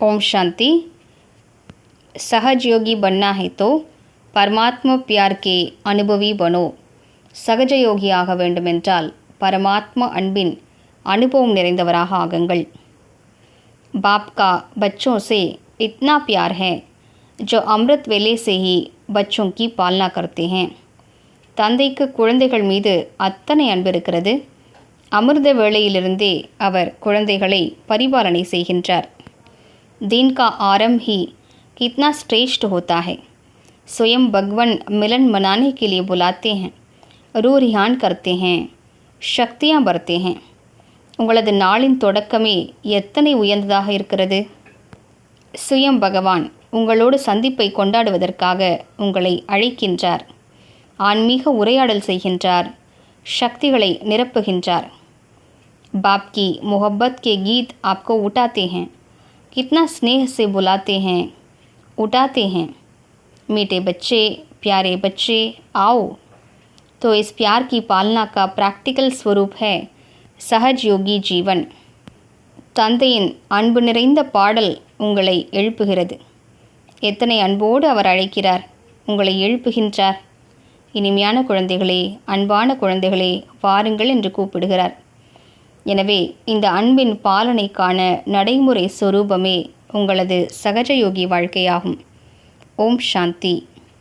ओम शांति सहज योगी बनना है तो பரமாத்ம பியார் கே அனுபவி பனோ சகஜ யோகியாக வேண்டுமென்றால் பரமாத்ம அன்பின் அனுபவம் நிறைந்தவராக ஆகுங்கள் बाप का बच्चों से इतना प्यार है जो अमृत वेले से ही बच्चों की पालना करते हैं தந்தைக்கு குழந்தைகள் மீது அத்தனை அன்பு இருக்கிறது அமிர்த வேளையிலிருந்தே அவர் குழந்தைகளை பரிபாலனை செய்கின்றார் दिन का आरंभ ही कितना श्रेष्ठ होता है स्वयं भगवान मिलन मनाने के लिए बुलाते हैं रू रिहान करते हैं शक्तियाँ बरते हैं உங்களது நாளின் தொடக்கமே எத்தனை உயர்ந்ததாக இருக்கிறது சுயம் பகவான் உங்களோடு சந்திப்பை கொண்டாடுவதற்காக உங்களை அழைக்கின்றார் ஆன்மீக உரையாடல் செய்கின்றார் சக்திகளை நிரப்புகின்றார் बाप की मोहब्बत के गीत आपको उठाते हैं कितना स्नेह से बुलाते हैं उठाते हैं मीठे बच्चे प्यारे बच्चे आओ तो इस प्यार की पालना का प्रैक्टिकल स्वरूप है சஹஜ் யோகி ஜீவன் தந்தையின் அன்பு நிறைந்த பாடல் உங்களை எழுப்புகிறது எத்தனை அன்போடு அவர் அழைக்கிறார் உங்களை எழுப்புகின்றார் இனிமையான குழந்தைகளே அன்பான குழந்தைகளே வாருங்கள் என்று கூப்பிடுகிறார் எனவே இந்த அன்பின் பாலனைக்கான நடைமுறை சொரூபமே உங்களது சகஜயோகி வாழ்க்கையாகும். ஓம் சாந்தி.